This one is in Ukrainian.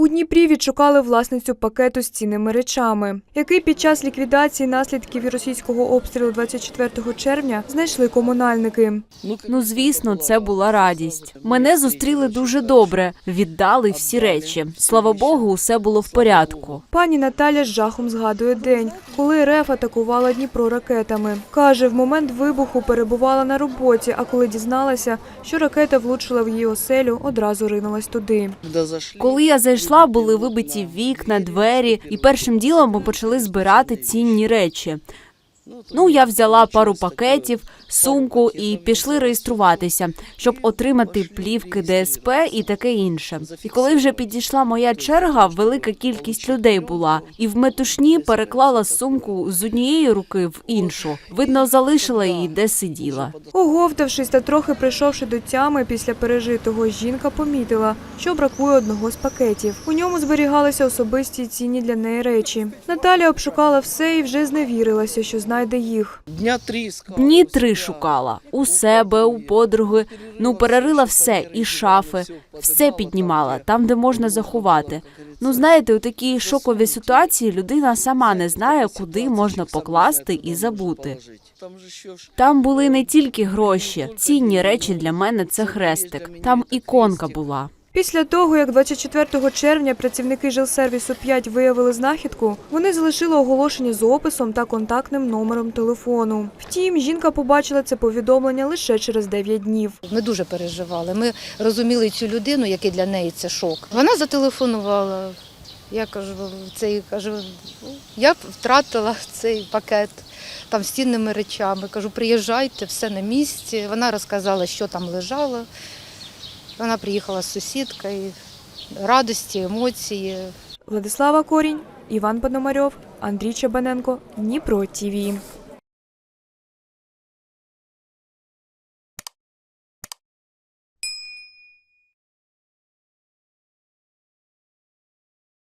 У Дніпрі відшукали власницю пакету з цінними речами, який під час ліквідації наслідків російського обстрілу 24 червня знайшли комунальники. Ну, звісно, це була радість. Мене зустріли дуже добре, віддали всі речі. Слава Богу, усе було в порядку. Пані Наталя з жахом згадує день, коли РФ атакувала Дніпро ракетами. Каже, в момент вибуху перебувала на роботі, а коли дізналася, що ракета влучила в її оселю, одразу ринулась туди. Коли я зайшла, були вибиті вікна, двері, і першим ділом ми почали збирати цінні речі. Ну, я взяла пару пакетів, сумку і пішли реєструватися, щоб отримати плівки ДСП і таке інше. І коли вже підійшла моя черга, велика кількість людей була, і в метушні переклала сумку з однієї руки в іншу. Видно, залишила її, де сиділа. Оговтавшись та трохи прийшовши до тями після пережитого, жінка помітила, що бракує одного з пакетів. У ньому зберігалися особисті цінні для неї речі. Наталя обшукала все і вже зневірилася, що знайде їх. Дня три. Дні три шукала у себе, у подруги. Ну перерила все, і шафи, все піднімала там, де можна заховати. Ну знаєте, у такій шоковій ситуації людина сама не знає, куди можна покласти і забути. Там були не тільки гроші, цінні речі для мене це хрестик. Там іконка була. Після того, як 24 червня працівники жилсервісу 5 виявили знахідку, вони залишили оголошення з описом та контактним номером телефону. Втім, жінка побачила це повідомлення лише через 9 днів. Ми дуже переживали. Ми розуміли цю людину, який для неї це шок. Вона зателефонувала. Я кажу, цей кажу, я втратила цей пакет там з цінними речами. Кажу, приїжджайте, все на місці. Вона розказала, що там лежало. Вона приїхала з сусідкою, радості, емоції. Владислава Корінь, Іван Пономарьов, Андрій Чебаненко, Дніпро ТІВІ.